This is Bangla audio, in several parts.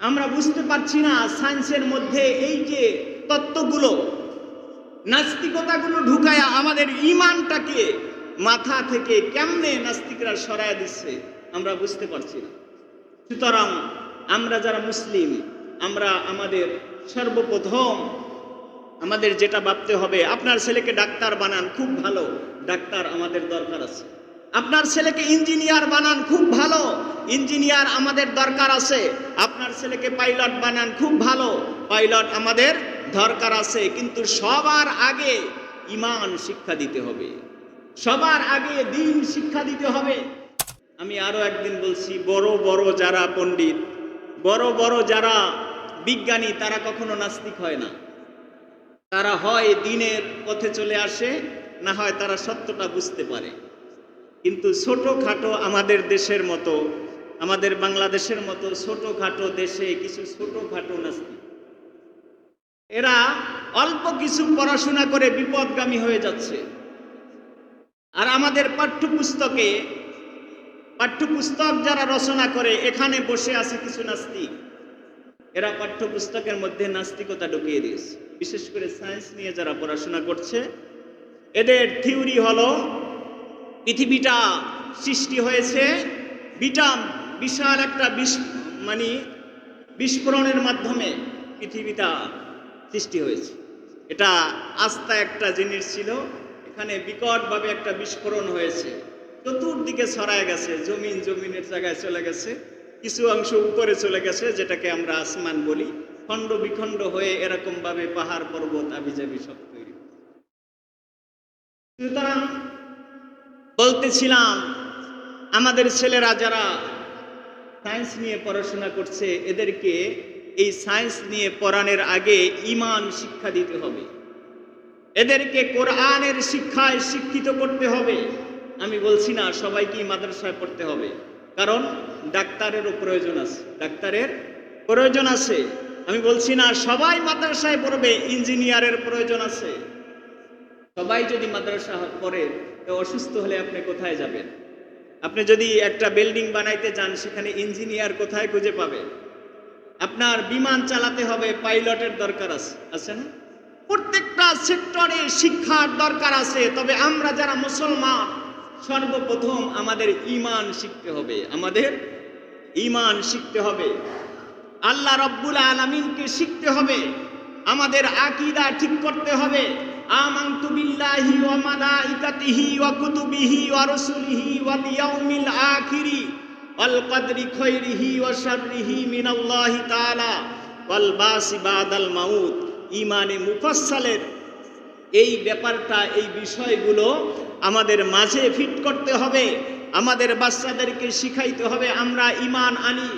আমরা বুঝতে পারছি না সায়েন্সের মধ্যে এই যে তত্ত্বগুলো, নাস্তিকতাগুলো ঢুকায়া আমাদের ইমানটাকে মাথা থেকে কেমনে নাস্তিকরা সরায় দিচ্ছে, আমরা বুঝতে পারছি না। সুতরাং আমরা যারা মুসলিম, আমরা আমাদের সর্বপ্রথম আমাদের যেটা ভাবতে হবে, আপনার ছেলেকে ডাক্তার বানান, খুব ভালো, ডাক্তার আমাদের দরকার আছে। আপনার ছেলেকে ইঞ্জিনিয়ার বানান খুব ভালো। ইঞ্জিনিয়ার আমাদের দরকার আছে। আপনার ছেলেকে পাইলট বানান খুব ভালো। পাইলট আমাদের দরকার আছে। কিন্তু সবার আগে ইমান শিক্ষা দিতে হবে। সবার আগে দিন শিক্ষা দিতে হবে। আমি আরও একদিন বলছি, বড় বড় যারা পণ্ডিত, বড় বড় যারা বিজ্ঞানী, তারা কখনো নাস্তিক হয় না। তারা হয় দিনের পথে চলে আসে, না হয় তারা সত্যটা বুঝতে পারে। কিন্তু ছোটোখাটো আমাদের দেশের মতো, আমাদের বাংলাদেশের মতো ছোটোখাটো দেশে কিছু ছোটোখাটো নাস্তিক। এরা অল্প কিছু পড়াশোনা করে বিপদগামী হয়ে যাচ্ছে। আর আমাদের পাঠ্যপুস্তকে, পাঠ্যপুস্তক যারা রচনা করে, এখানে বসে আছে কিছু নাস্তিক। এরা পাঠ্যপুস্তকের মধ্যে নাস্তিকতা ঢুকিয়ে দিয়েছে। বিশেষ করে সায়েন্স নিয়ে যারা পড়াশোনা করছে, এদের থিওরি হলো পৃথিবীটা সৃষ্টি হয়েছে বিটাম, বিশাল একটা বিস মানে বিস্ফোরণের মাধ্যমে পৃথিবীটা সৃষ্টি হয়েছে। এটা আস্থা একটা জিনিস ছিল। এখানে বিকটভাবে একটা বিস্ফোরণ হয়েছে। চতুর্দিকে ছড়ায় গেছে, জমিন জমিনের জায়গায় চলে গেছে, কিছু অংশ উপরে চলে গেছে, যেটাকে আমরা আসমান বলি। খণ্ড বিখণ্ড হয়ে এরকমভাবে পাহাড় পর্বত আবিজাবি সব তৈরি সুতরাং বলতেছিলাম, আমাদের ছেলেরা যারা সায়েন্স নিয়ে পড়াশোনা করছে, এদেরকে এই সায়েন্স নিয়ে পড়ানোর আগে ইমান শিক্ষা দিতে হবে। এদেরকে কোরআনের শিক্ষায় শিক্ষিত করতে হবে। আমি বলছি না, সবাইকেই মাদ্রাসায় পড়তে হবে। কারণ ডাক্তারেরও প্রয়োজন আছে, ডাক্তারের প্রয়োজন আছে। আমি বলছি না, সবাই মাদ্রাসায় পড়বে, ইঞ্জিনিয়ারের প্রয়োজন আছে। সবাই যদি মাদ্রাসা পড়ে অসুস্থ হলে আপনি কোথায় যাবেন? আপনি যদি একটা বিল্ডিং বানাইতে যান সেখানে ইঞ্জিনিয়ার কোথায় খুঁজে পাবে? আপনার বিমান চালাতে হবে, পাইলটের দরকার আছে আছে না? প্রত্যেকটা সেক্টরে শিক্ষার দরকার আছে, তবে আমরা যারা মুসলমান, সর্বপ্রথম আমাদের ইমান শিখতে হবে। আমাদের ইমান শিখতে হবে। আল্লাহ রব্বুল আলমিনকে শিখতে হবে। আমাদের আকিদা ঠিক করতে হবে। আমানতু বিল্লাহি ওয়া মালাইকাতিহি ওয়া কুতুবিহি ওয়া রাসূলিহি ওয়াল ইয়াউমিল আখিরি ওয়াল কদরি খাইরিহি ওয়া শাররিহি মিনাল্লাহি তাআলা ওয়াল বাসি বাদাল মাউত। ইমানে মুফাসসালের এই ব্যাপারটা, এই বিষয়গুলো আমাদের মাঝে ফিট করতে হবে, আমাদের বাচ্চাদেরকে শিখাইতে হবে। আমরা ইমান আনি।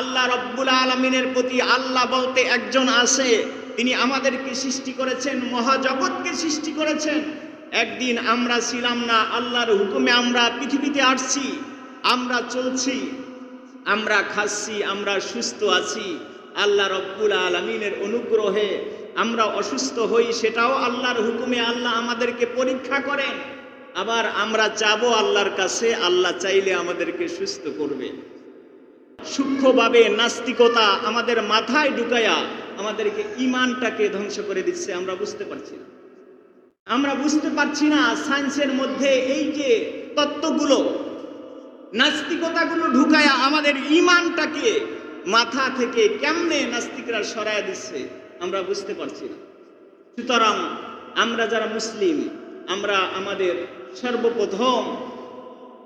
আল্লাহ রব্বুল আলমিনের প্রতি আল্লাহ বলতে একজন আছে। তিনি আমাদেরকে সৃষ্টি করেছেন, মহাজগৎকে সৃষ্টি করেছেন। একদিন আমরা ছিলাম না, আল্লাহর হুকুমে আমরা পৃথিবীতে আসছি, আমরা চলছি, আমরা খাচ্ছি, আমরা সুস্থ আছি, আল্লাহ রব্বুল আলমিনের অনুগ্রহে আমরা অসুস্থ হই, সেটাও আল্লাহর হুকুমে আল্লাহ আমাদেরকে পরীক্ষা করেন। আবার আমরা চাবো আল্লাহর কাছে, আল্লাহ চাইলে আমাদেরকে সুস্থ করবে। সূক্ষ্মভাবে নাস্তিকতা আমাদের মাথায় ঢুকায়া আমাদেরকে ইমানটাকে ধ্বংস করে দিচ্ছে, আমরা বুঝতে পারছি না। আমরা বুঝতে পারছি না সায়েন্সের মধ্যে এই যে তত্ত্বগুলো, নাস্তিকতাগুলো ঢুকায়া আমাদের ইমানটাকে মাথা থেকে কেমনে নাস্তিকরা সরায় দিচ্ছে, আমরা বুঝতে পারছি না। সুতরাং আমরা যারা মুসলিম, আমরা আমাদের সর্বপ্রথম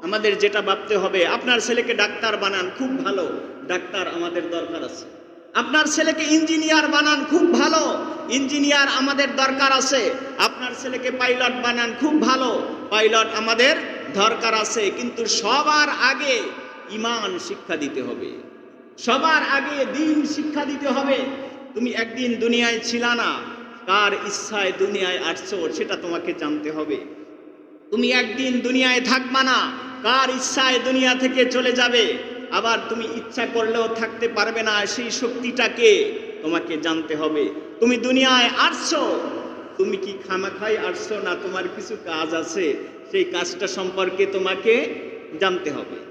আমাদের যেটা ভাবতে হবে, আপনার ছেলেকে ডাক্তার বানান, খুব ভালো, ডাক্তার আমাদের দরকার আছে। আপনার ছেলেকে ইঞ্জিনিয়ার বানান খুব ভালো। ইঞ্জিনিয়ার আমাদের দরকার আছে। আপনার ছেলেকে পাইলট বানান খুব ভালো। পাইলট আমাদের দরকার আছে। কিন্তু সবার আগে ইমান শিক্ষা দিতে হবে। সবার আগে দিন শিক্ষা দিতে হবে। তুমি একদিন দুনিয়ায় ছিলা না। কার ইচ্ছায় দুনিয়ায় আসছো সেটা তোমাকে জানতে হবে। তুমি একদিন দুনিয়ায় থাকবা না। কার ইচ্ছায় দুনিয়া থেকে চলে যাবে। আবার তুমি ইচ্ছা করলেও থাকতে পারবে না সেই শক্তিটাকে তোমাকে জানতে হবে। তুমি দুনিয়ায় আসছো তুমি কি খামাখাই আসছো না তোমার কিছু কাজ আছে? সেই কাজটা সম্পর্কে তোমাকে জানতে হবে।